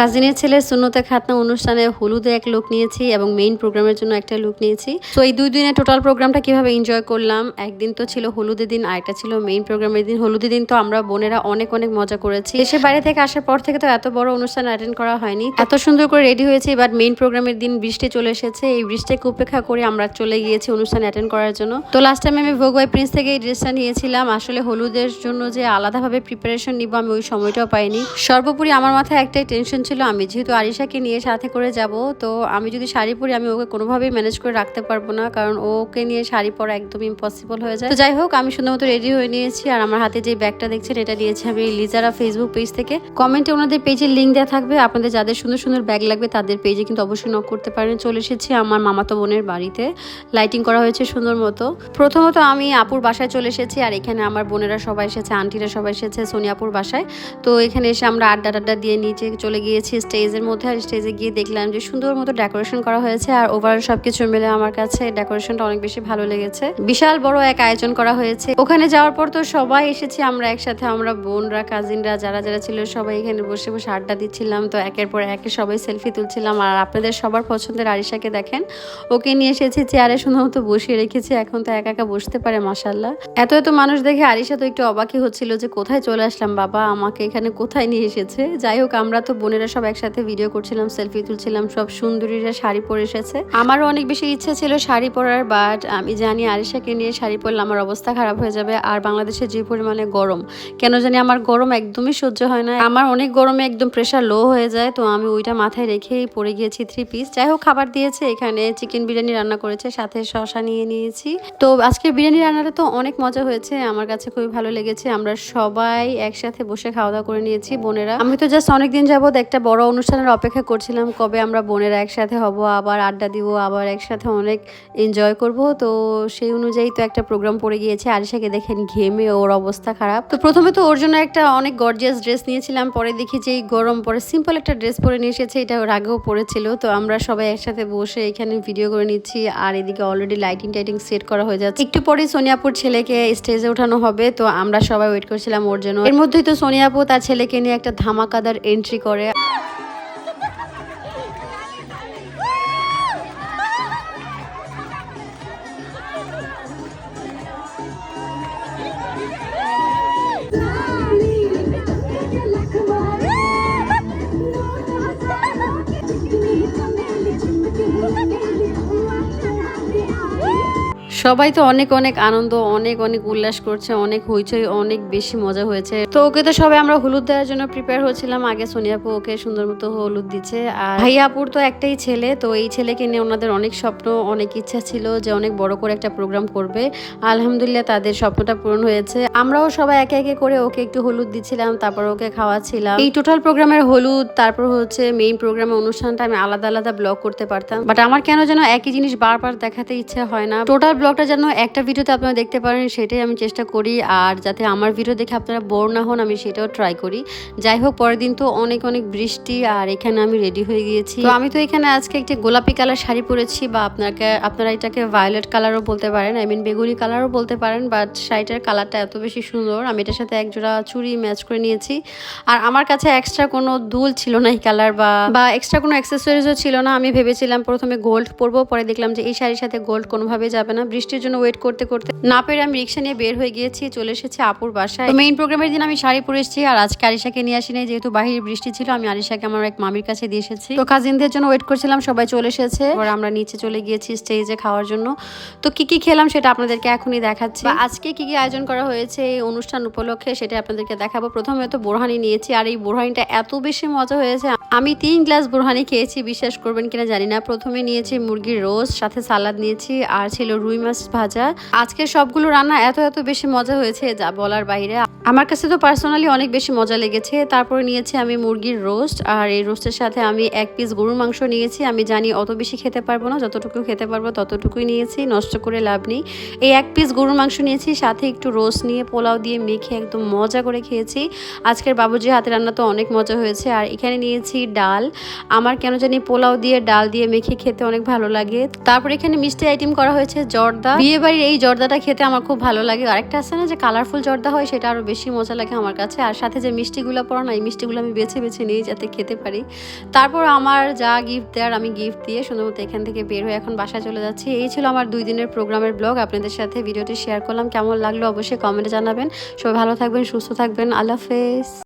কাজিনের ছেলের সুন্নতে খাতনা অনুষ্ঠানে হলুদে এক লুক নিয়েছি এবং মেইন প্রোগ্রামের জন্য একটা লুক নিয়েছি। তো এই দুই দিনে টোটাল প্রোগ্রামটা কীভাবে এনজয় করলাম? একদিন তো ছিল হলুদের দিন, আরেকটা ছিল মেইন প্রোগ্রামের দিন। হলুদের দিন তো আমরা বোনেরা অনেক অনেক মজা করেছি। দেশের বাইরে থেকে আসার পর থেকে তো এত বড় অনুষ্ঠান অ্যাটেন্ড করা হয়নি। এত সুন্দর করে রেডি হয়েছি বাট মেইন প্রোগ্রামের দিন বৃষ্টি চলে এসেছে। এই বৃষ্টিকে উপেক্ষা করে আমরা চলে গিয়েছি অনুষ্ঠান অ্যাটেন্ড করার জন্য। তো লাস্ট টাইম আমি ভোগবাই প্রিন্স থেকে এই ড্রেসটা নিয়েছিলাম। আসলে হলুদের জন্য যে আলাদাভাবে প্রিপারেশন নিব আমি ওই সময়টাও পাইনি। সর্বোপরি আমার মাথায় একটাই টেনশন ছিল, আমি যেহেতু আরিশাকে নিয়ে সাথে করে যাব, তো আমি যদি শাড়ি পরি, আমি ওকে কোনোভাবেই ম্যানেজ করে রাখতে পারব না, কারণ ওকে নিয়ে শাড়ি পরা একদম ইম্পসিবল হয়ে যায়। তো যাই হোক, আমি সুন্দর মতো রেডি হয়ে নিয়েছি, আর আমার হাতে যে ব্যাগটা দেখছেন, এটা নিয়েছি আমি লিজারা ফেসবুক পেজ থেকে। কমেন্টে ওনাদের পেজের লিঙ্ক দেওয়া থাকবে, আপনাদের যাদের সুন্দর সুন্দর ব্যাগ লাগবে, তাদের পেজে কিন্তু অবশ্যই নক করতে পারেন। চলে এসেছি আমার মামাতো বোনের বাড়িতে লাইটিং করা হয়েছে সুন্দর মতো। প্রথমত আমি আপুর বাসায় চলে এসেছি, আর এখানে আমার বোনেরা সবাই এসেছে, আন্টিরা সবাই এসেছে সোনিয়াপুর বাসায়। তো এখানে এসে আমরা আড্ডা টাড্ডা দিয়ে নিচে চলে গিয়েছি স্টেজের মধ্যে আর স্টেজে গিয়ে দেখলাম যে সুন্দর মতো ডেকোরেশন করা হয়েছে আর ওভারঅল সবকিছু মিলে আমার কাছে ডেকোরেশনটা অনেক বেশি ভালো লেগেছে। বিশাল বড় এক আয়োজন করা হয়েছে। ওখানে যাওয়ার পর তো সবাই এসেছি, আমরা একসাথে, আমরা বোনরা কাজিনরা যারা যারা ছিল, সবাই এখানে বসে বসে আড্ডা দিচ্ছিলাম। তো একের পর একে সবাই সেলফি তুলছিলাম। আর আপনাদের সবার পছন্দের আরিশাকে দেখেন, ওকে নিয়ে এসেছি, চেয়ারে মতো বসিয়ে রেখেছি। এখন তো একা একা বসতে পারে মাসাল্লাহ এত এত মানুষ দেখে আরিশা তো একটু অবাকই হচ্ছিল যে কোথায় চলে আসলাম, বাবা, আমাকে এখানে কোথায় নিয়ে এসেছে? যাই হোক, আমরা তো বোনেরা সব একসাথে ভিডিও করছিলাম সেলফি তুলছিলাম, সব সুন্দরীরা শাড়ি পরে এসেছে। আমারও অনেক বেশি ইচ্ছা ছিল শাড়ি পরার বাট আমি জানি আরিশাকে নিয়ে শাড়ি পরলে আমার অবস্থা খারাপ হয়ে যাবে আর বাংলাদেশে যে পরিমাণে গরম, কেন জানি আমার গরম একদমই সহ্য হয় না আমার অনেক গরমে একদম প্রেশার লো হয়ে যায়, তো আমি ওইটা মাথায় রেখেই পরে গিয়েছি থ্রি পিস যাই হোক, খাবার দিয়েছে, এখানে চিকেন বিরিয়ানি রান্না করেছে, সাথে শশা নিয়ে নিয়েছি। তো আজকের বিরিয়ানি রান্নাটা তো অনেক মজা হয়েছে, আমার কাছে খুবই ভালো লেগেছে। আমরা সবাই একসাথে বসে খাওয়া দাওয়া করে নিয়েছি, বোনেরা। আমি তো জাস্ট অনেকদিন যাবত একটা বড় অনুষ্ঠানের অপেক্ষা করছিলাম, কবে আমরা বোনেরা একসাথে হব, আবার আড্ডা দিব, আবার একসাথে অনেক এনজয় করব। তো সেই অনুযায়ী তো একটা প্রোগ্রাম পড়ে গিয়েছে, আরিশাকে দেখেন ঘেমে ওর অবস্থা খারাপ। তো প্রথমে তো ওর জন্য একটা অনেক গর্জিয়াস ড্রেস নিয়েছিলাম, পরে দেখি যে গরম, পরে সিম্পল একটা ড্রেস পরে নিয়ে এসেছে, এটা ওর আগেও পরেছিল তো আমরা সবাই একসাথে বসে এখানে ভিডিও করে নিচ্ছি, আর এদিকে অলরেডি লাইটিং টাইটিং সেট করা হয়ে যাচ্ছে। একটু পরে সোনিয়াপুর ছেলেকে স্টেজে ওঠানো হবে, তো আমরা সবাই ওয়েট করছিলাম ওর জন্য। এর মধ্যেই তো সোনিয়াপু তার ছেলেকে নিয়ে একটা ধামাকাদার এন্ট্রি করে। Dale. সবাই তো অনেক অনেক আনন্দ, অনেক অনেক উল্লাস করছে, অনেক হইচই, অনেক বেশি মজা হয়েছে। তো ওকে তো সবাই আমরা হলুদ দেওয়ার জন্য প্রিপেয়ার হচ্ছিলাম। আগে সোনিয়াপু ওকে সুন্দর মতো হলুদ দিচ্ছে। আর ভাইয়াপুর তো একটাই ছেলে, তো এই ছেলেকে নিয়ে ওনাদের অনেক স্বপ্ন, অনেক ইচ্ছা ছিল যে অনেক বড় করে একটা প্রোগ্রাম করবে। আলহামদুলিল্লাহ তাদের স্বপ্নটা পূরণ হয়েছে। আমরাও সবাই একে একে করে ওকে একটু হলুদ দিচ্ছিলাম, তারপর ওকে খাওয়াচ্ছিলাম। এই টোটাল প্রোগ্রামের হলুদ, তারপর হচ্ছে মেইন প্রোগ্রামের অনুষ্ঠানটা আমি আলাদা আলাদা ব্লগ করতে পারতাম। বাট আমার কেন যেন একই জিনিস বারবার দেখাতে ইচ্ছে হয় না। টোটাল ব্লগটা যেন একটা ভিডিওতে আপনারা দেখতে পারেন, সেটাই আমি চেষ্টা করি। আর যাতে আমার ভিডিও দেখে আপনারা বোর না হন, আমি সেটাও ট্রাই করি। যাই হোক, পরের দিন তো অনেক অনেক বৃষ্টি, আর এখানে আমি রেডি হয়ে গিয়েছি। তো আমি তো এখানে আজকে একটি গোলাপি কালার শাড়ি পরেছি, বা আপনাকে, আপনারা এটাকে ভায়োলেট কালারও বলতে পারেন আই মিন বেগুনি কালারও বলতে পারেন বাট শাড়িটার কালারটা এত বেশি সুন্দর। আমি এটার সাথে এক জোড়া চুড়ি ম্যাচ করে নিয়েছি। আর আমার কাছে এক্সট্রা কোনো দুল ছিল না এই কালার বা বা এক্সট্রা কোনো অ্যাক্সেসরিজও ছিল না। আমি ভেবেছিলাম প্রথমে গোল্ড পরবো, পরে দেখলাম যে এই শাড়ির সাথে গোল্ড কোনোভাবে যাবে না। বৃষ্টির জন্য ওয়েট করতে করতে না পেরে আমি রিক্সা নিয়ে বের হয়ে গিয়েছি, চলে এসেছি আপুর বাসায়। মেইন প্রোগ্রামের দিন আমি শাড়ি পরে এসেছি আর আজকে আরিশাকে নিয়ে আসিনি, যেহেতু বাহিরে বৃষ্টি ছিল, আমি আরিশাকে আমার এক মামির কাছে দিয়ে এসেছি। তো কাজিনদের জন্য ওয়েট করছিলাম, সবাই চলে এসেছে। এবার আমরা নিচে চলে গিয়েছি স্টেজে খাওয়ার জন্য। তো কি কি খেলাম সেটা আপনাদেরকে এখনই দেখাচ্ছি। আজকে কি কি আয়োজন করা হয়েছে, এই অনুষ্ঠান উপলক্ষে সেটা আপনাদেরকে দেখাবো। প্রথমে তো বোরহানি নিয়েছি, আর এই বোরহানিটা এত বেশি মজা হয়েছে। আমি তিন গ্লাস বোরহানি খেয়েছি, বিশ্বাস করবেন কিনা জানি না। প্রথমে নিয়েছি মুরগির রোস্ট সাথে সালাদ নিয়েছি, আর ছিল রুই মাছ ভাজা। আজকে সবগুলো রান্না এত এত বেশি মজা হয়েছে, যা বলার বাইরে। আমার কাছে তো পার্সোনালি অনেক বেশি মজা লেগেছে। তারপরে নিয়েছি আমি মুরগির রোস্ট আর এই রোস্টের সাথে আমি এক পিস গরুর মাংস নিয়েছি। আমি জানি অত বেশি খেতে পারব না, যতটুকু খেতে পারব ততটুকুই নিয়েছি, নষ্ট করে লাভ নেই। এই এক পিস গরুর মাংস নিয়েছি, সাথে একটু রোস্ট নিয়ে পোলাও দিয়ে মেখে একদম মজা করে খেয়েছি। আজকের বাবুজি হাতে রান্না তো অনেক মজা হয়েছে, আর এখানে নিয়েছি ডাল। আমার কেন জানি পোলাও দিয়ে, ডাল দিয়ে মেখে খেতে অনেক ভালো লাগে। তারপর এখানে মিষ্টি আইটেম করা হয়েছে, জর্দা জর্দা? বিয়ে বাড়ির এই জর্দাটা খেতে আমার খুব ভালো লাগে। আরেকটা আছে না যে কালারফুল জর্দা হয়, সেটা আরও বেশি মজা লাগে আমার কাছে। আর সাথে যে মিষ্টিগুলো পড়ো না, এই মিষ্টিগুলো আমি বেছে বেছে নিই যাতে খেতে পারি। তারপর আমার যা গিফট দেওয়ার, আমি গিফট দিয়ে সুন্দর মতো এখান থেকে বের হয়ে এখন বাসায় চলে যাচ্ছি। এই ছিল আমার দুই দিনের প্রোগ্রামের ব্লগ আপনাদের সাথে ভিডিওটি শেয়ার করলাম। কেমন লাগল অবশ্যই কমেন্টে জানাবেন। সবাই ভালো থাকবেন, সুস্থ থাকবেন। আল্লাহ হাফেজ।